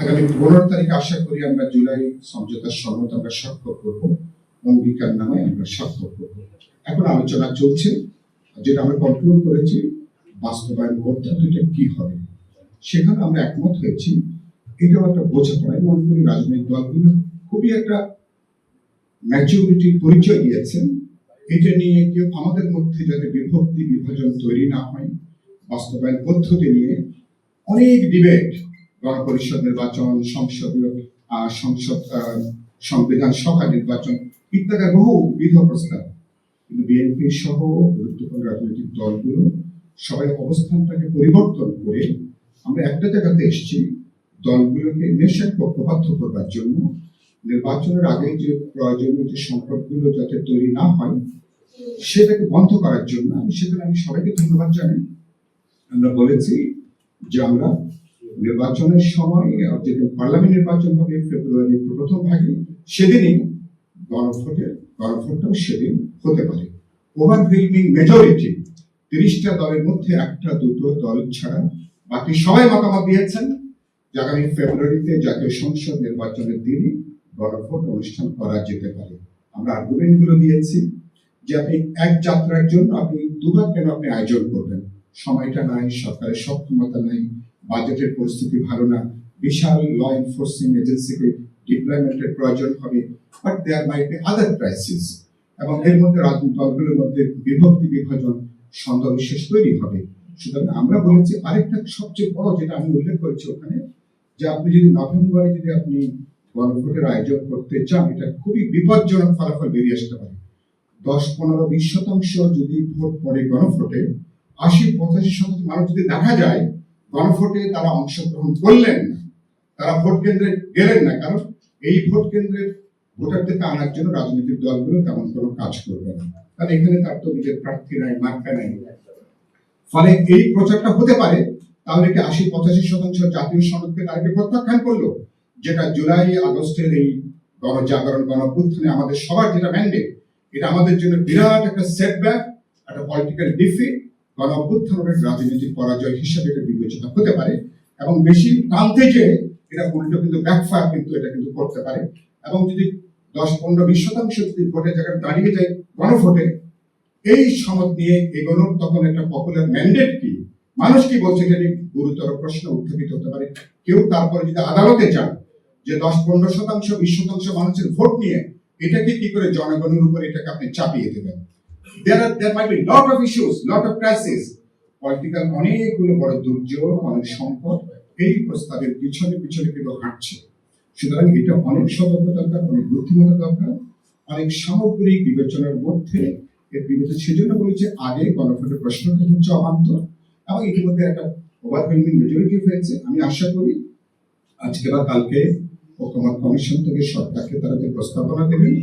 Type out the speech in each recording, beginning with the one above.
আগামী পনেরো তারিখ আশা করি আমরা জুলাই সমঝোতার সনদ আমরা স্বাক্ষর করব, অঙ্গীকার নামে আমরা স্বাক্ষর করব। এখন আলোচনা চলছে, যেটা আমরা কন্ট্রোল করেছি, বাস্তবায়ন পদ্ধতিটা কি হবে, সেখানে আমরা একমত হয়েছি। এটাও একটা বোঝাপড়ায় মনে করি রাজনৈতিক দলগুলো খুবই একটা ম্যাচিউরিটির পরিচয় দিয়েছেন। এটা নিয়ে কেউ আমাদের মধ্যে যাতে বিভক্তি, বিভাজন তৈরি না হয়, বাস্তবায়ন পদ্ধতি নিয়ে অনেক ডিবেট গণপরিষদ নির্বাচন, সংসদীয় সংসদ সংবিধান সভা নির্বাচন ইত্যাদি বহু বিধ প্রস্তাব। কিন্তু বিএনপি সহ গুরুত্বপূর্ণ রাজনৈতিক দলগুলো সবাই অবস্থানটাকে পরিবর্তন করে আমরা একটা জায়গাতে এসেছি, দলগুলোকে নেশার পক্ষপাত করবার জন্য। নির্বাচনের আগে যে প্রয়োজনীয় যে সংকটগুলো যাতে তৈরি না হয়, সেটাকে বন্ধ করার জন্য আমি সেখানে আমি সবাইকে ধন্যবাদ জানাই। আমরা বলেছি যে আমরা নির্বাচনের সময় যেদিন পার্লামেন্ট নির্বাচন হবে, ফেব্রুয়ারির প্রথম ভাগে, সেদিনই গণভোটের, গণভোটটাও সেদিন হতে পারে। ওভারওয়েলমিং মেজরিটি তিরিশটা দলের মধ্যে একটা, দুটো দল ছাড়া বাকি সবাই মতামত দিয়েছেন। যে আগামী ফেব্রুয়ারিতে জাতীয় সংসদ নির্বাচনের দিনই গণভোট অনুষ্ঠান করা যেতে পারে। আমরা আর্গুমেন্টগুলো দিয়েছি যে আপনি এক যাত্রার জন্য আপনি দুবার কেন আপনি আয়োজন করবেন? সময়টা নাই, সরকারের সক্ষমতা নাই বাজেটের পরিস্থিতি ভালো না। বিশাল ল এনফোর্সিং এজেন্সিকে ডিপ্লয়মেন্টের প্রয়োজন হবে but there might be other crisis এবং এর মধ্যে রাজনৈতিক দলগুলোর মধ্যে বিভক্তি বিভাজন সন্দেহ বিশেষ তৈরি হবে। সুতরাং আমরা বলেছি আরেকটা সবচেয়ে বড় যেটা আমি উল্লেখ করেছি ওখানে, যে আপনি যদি নভেম্বরে যদি আপনি গণভোটের আয়োজন করতে চান, এটা খুবই বিপজ্জনক ফলাফল বেরিয়ে আসতে পারে। দশ, পনেরো, বিশ শতাংশ যদি ভোট পড়ে গণভোটে, আশি, পঁচাশি শতাংশ মানুষ যদি দেখা যায় গণভোটে তারা অংশগ্রহণ করলেন না, তারা ভোট কেন্দ্রে গেলেন না, কারণ এই ভোট কেন্দ্রের ভোটারদেরকে আনার জন্য রাজনৈতিক দলগুলো তেমন কোনো কাজ করবে না। কারণ এখানে তার তো নিজের প্রার্থী নাই মার্কা নাই। ফলে এই প্রচারটা হতে পারে, তাহলে কি আশি পঁচাশি শতাংশ জাতীয় সনদকে তাদেরকে প্রত্যাখ্যান করল? যেটা জুলাই আগস্টের এই গণজাগরণ, গণপুত্থানে আমাদের সবার যেটা ম্যান্ডেট এটা আমাদের জন্য বিরাট একটা সেটব্যাক একটা পলিটিক্যাল ডিফিট গণ অভ্যুত্থানের রাজনৈতিক পরাজয় হিসেবে এটা বিবেচনা হতে পারে এবং বেশি টানতে যে এটা উল্টো কিন্তু ব্যাকফায়ার কিন্তু এটা কিন্তু করতে পারে এবং যদি দশ পনেরো বিশ শতাংশ যদি ভোটের জায়গায় দাঁড়িয়ে যায় গণভোটে এই সনদ নিয়ে এগোনোর তখন একটা পপুলার ম্যান্ডেট কি? মানুষ কি বলছে নিয়ে গুরুতর প্রশ্ন উত্থাপিত হতে পারে। কেউ তারপরে যদি আদালতে যান যে দশ পনেরো শতাংশ বিশ শতাংশ মানুষের ভোট নিয়ে এটাকে কি করে জনগণের উপর এটাকে আপনি চাপিয়ে দেবেন? There are there might be lot of issues, lot of crises. Political অনেকগুলো বড় দুর্যোগ, অনেক সংকট এই প্রস্তাবের পিছনে পিছনে কিন্তু হাঁটছে। সুতরাং এটা অনেক সতর্ক দরকার, অনেক বুদ্ধিমত্তা দরকার, অনেক সামগ্রিক বিবেচনার মধ্যে এর বিবেচনা সেজন্য বলেছে, আগে গণভোটের প্রশ্নটা হচ্ছে অবান্তর এবং ইতিমধ্যে একটা ওভারওয়েলমিং মেজরিটি হয়েছে। আমি আশা করি আজকে বা কালকে ঐকমত কমিশন থেকে সরকারকে তারা যে প্রস্তাবনা দেবেন,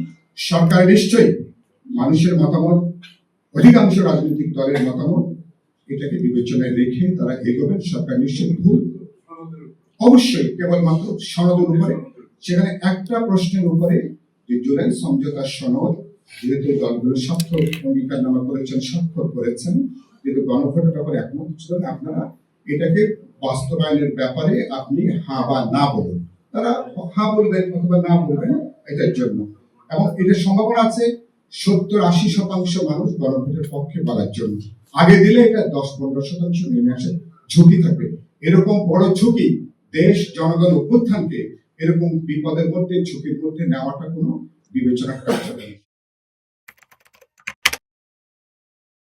সরকার নিশ্চয়ই মানুষের মতামত, অধিকাংশ রাজনৈতিক দলের মতামত এটাকে বিবেচনায় রেখে তারা এগোবেন, সরকার নিশ্চয়ই ভুল। অবশ্যই, কেবলমাত্র সনদের উপরে। সেখানে একটা প্রশ্নের উপরে যে জুলাই সমঝোতার সনদ, যেহেতু দলগুলো স্বাক্ষর, অঙ্গীকার নামা করেছেন, স্বাক্ষর করেছেন, যেহেতু গণভোটের ব্যাপারে একমত ছিলেন আপনারা এটাকে বাস্তবায়নের ব্যাপারে আপনি হা বা না বলুন। তারা হা বলবেন অথবা না বলবেন, এটার জন্য। এবং এটার সম্ভাবনা আছে সত্তর আশি শতাংশ মানুষ গণভোটের পক্ষে বলার জন্য। আগে দিলে এটা দশ পনেরো শতাংশ নেমে আসে, ঝুঁকি থাকবে। এরকম বড় ঝুঁকি দেশ, জনগণ অভ্যুত্থানকে এরকম বিপদের মধ্যে, ঝুঁকির মধ্যে নেওয়াটা কোনো বিবেচনা করা যাবে